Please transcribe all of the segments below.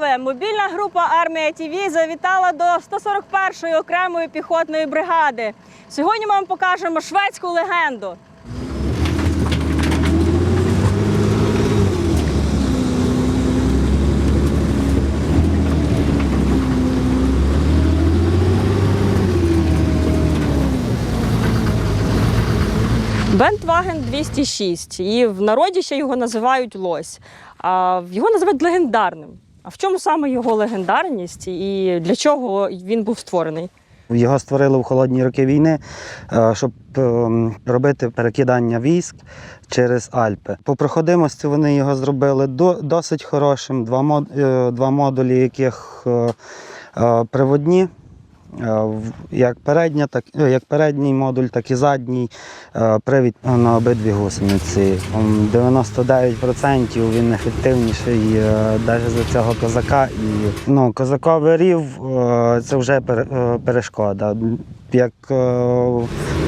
Львове! Мобільна група армія ТВ завітала до 141-ї окремої піхотної бригади. Сьогодні ми вам покажемо шведську легенду. Бентваген 206. І в народі ще його називають лось. А його називають легендарним. А в чому саме його легендарність і для чого він був створений? Його створили в холодні роки війни, е, щоб ем, робити перекидання військ через Альпи. По проходимості вони його зробили досить хорошим. Два, е, модулі, яких е, е, приводні. Е, Як, передня, так, е, як передній модуль, так і задній е, привід на обидві гусениці. 99% він ефективніший навіть за цього козака. І ну, козаковий рів це вже перешкода. Як е,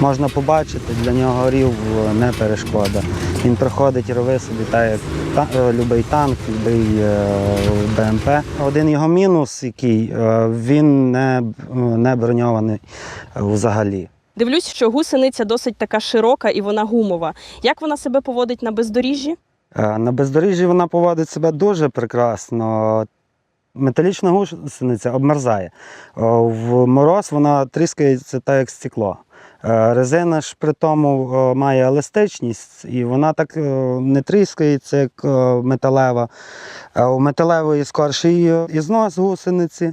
можна побачити, для нього рів е, не перешкода. Він проходить рови собі так, як та, е, любий танк, любий е, БМП. Один його мінус, який е, він не, не броньований взагалі. Дивлюсь, що гусениця досить така широка і вона гумова. Як вона себе поводить на бездоріжжі? На бездоріжжі вона поводить себе дуже прекрасно. Металічна гусениця обмерзає. В мороз вона тріскається так, як стекло. Е, Резина ж при тому е, має еластичність, і вона так е, не тріскається, як е, металева. Е, У металевої скорший е, ізнос гусениці. Е,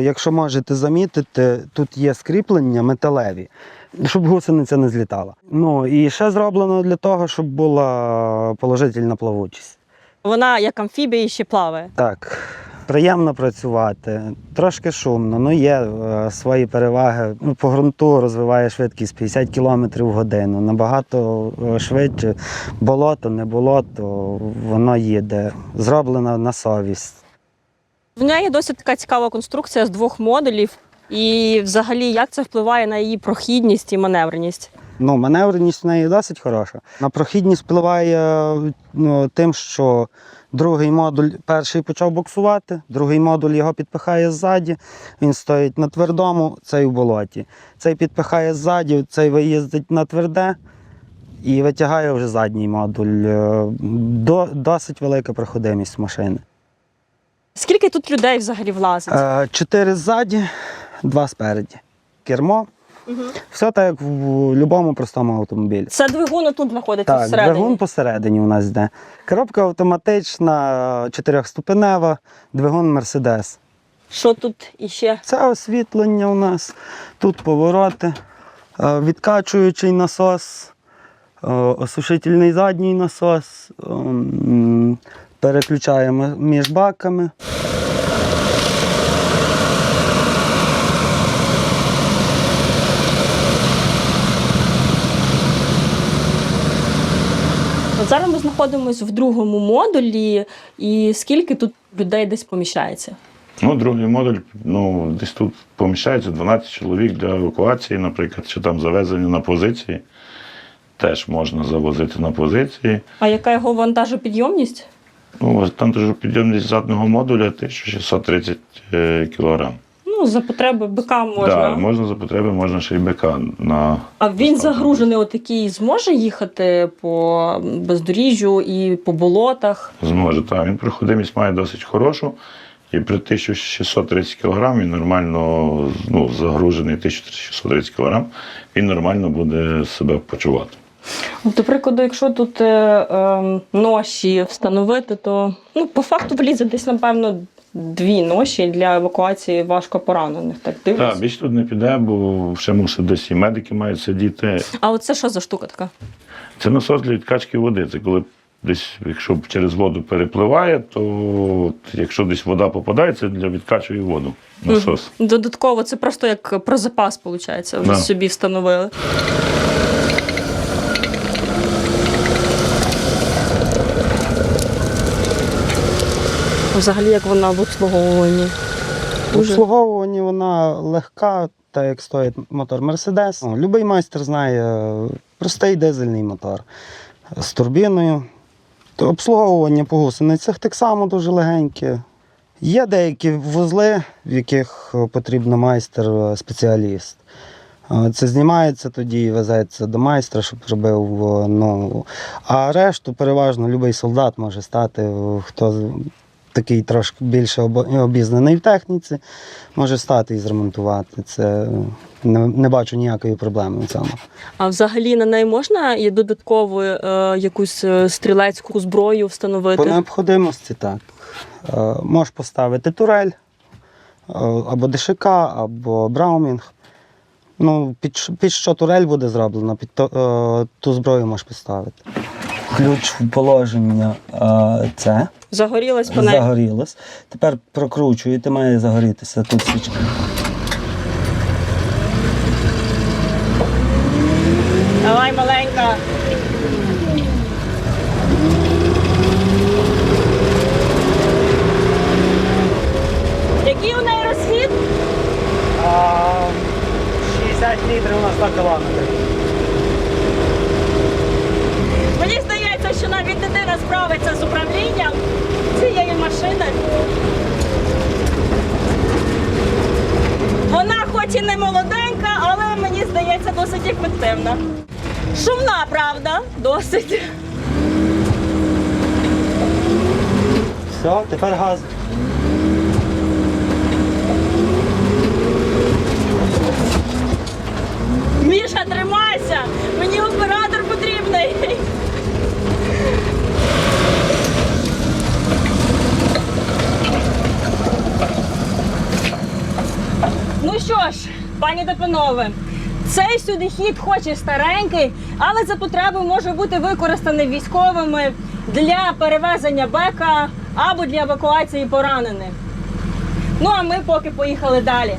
Якщо можете замітити, тут є скріплення металеві, щоб гусениця не злітала. Ну і ще зроблено для того, щоб була положительна плавучість. Вона як амфібія і ще плаває. Так, приємно працювати, трошки шумно, ну є е, свої переваги. Ну, По ґрунту розвиває швидкість 50 км в годину. Набагато е, швидше. Болото, не болото, воно їде. Зроблено на совість. В неї досить така цікава конструкція з двох модулів. І взагалі, як це впливає на її прохідність і маневреність? Ну, маневреність в неї досить хороша. На прохідність впливає ну, тим, що другий модуль перший почав буксувати, другий модуль його підпихає ззаді, він стоїть на твердому, цей у болоті. Цей підпихає ззаді, цей виїздить на тверде і витягає вже задній модуль. Е, До, досить велика проходимість машини. Скільки тут людей взагалі влазить? Е, Чотири ззаді, два спереді. Кермо. Все так, як в будь-якому простому автомобілі. Це двигун тут знаходиться Так, всередині. двигун посередині у нас йде. Коробка автоматична, чотирьохступенева, двигун Мерседес. Що тут іще? Це освітлення у нас, тут повороти, е, відкачуючий насос, е, осушительний задній насос. ем, Переключаємо між баками. От зараз ми знаходимося в другому модулі, і скільки тут людей десь поміщається? Ну, другий модуль, ну, десь тут поміщається 12 чоловік для евакуації, наприклад, чи там завезення на позиції. Теж можна завозити на позиції. А яка його вантажопідйомність? Ну, там дуже підйомність заднього модуля 1630 е, кілограм. Ну, за потреби БК можна. Да, можна за потреби, можна ще й БК на А він загружений отакий зможе їхати по бездоріжжю і по болотах. зможе. Так, він проходимість має досить хорошу. І при 1630 кг він нормально ну, загружений 1630 кг, він нормально буде себе почувати. До прикладу, якщо тут е, е, ноші встановити, то ну, по факту влізе десь, напевно, дві ноші для евакуації важко поранених. Так дивлюсь. Так, більш тут не піде, бо ще мусить десь і медики мають сидіти. А оце що за штука така? Це насос для відкачки води. Це коли десь, якщо через воду перепливає, то от якщо десь вода попадає, це для відкачує воду. Насос. Додатково, це просто як про запас, виходить, вже Да. собі встановили. Взагалі, як вона в обслуговуванні. В обслуговуванні вона легка, так як стоїть мотор Мерседес. Ну, Любий майстер знає е, простий дизельний мотор з турбіною. То обслуговування по гусеницях так само дуже легеньке. Є деякі вузли, в яких е, потрібно майстер-спеціаліст. Е, Це знімається тоді і везеться до майстра, щоб робив. Ну, а решту переважно будь-який солдат може стати, хто такий трошки більше обізнаний в техніці, може стати і зремонтувати. Це е, не, не бачу ніякої проблеми в цьому. А взагалі на неї можна і додатково е, якусь е, стрілецьку зброю встановити? По необходимості так. Е, Можеш поставити турель, е, або ДШК, або Браумінг. Ну, під, під що турель буде зроблена, під то, е, ту зброю можеш поставити. Ключ в положення е, це Загорілась панель. загорілось. Тепер прокручуєте, має загорітися тут свічка. Давай, маленька. Який у неї розхід? 60 літрів на 100 кілометрів здається, що навіть дитина справиться з управлінням цієї машини. Вона хоч і не молоденька, але мені здається досить ефективна. Шумна, правда? Досить. Все, тепер газ. що ж, пані та панове, цей сюди хід хоч і старенький, але за потреби може бути використаний військовими для перевезення бека або для евакуації поранених. Ну а ми поки поїхали далі.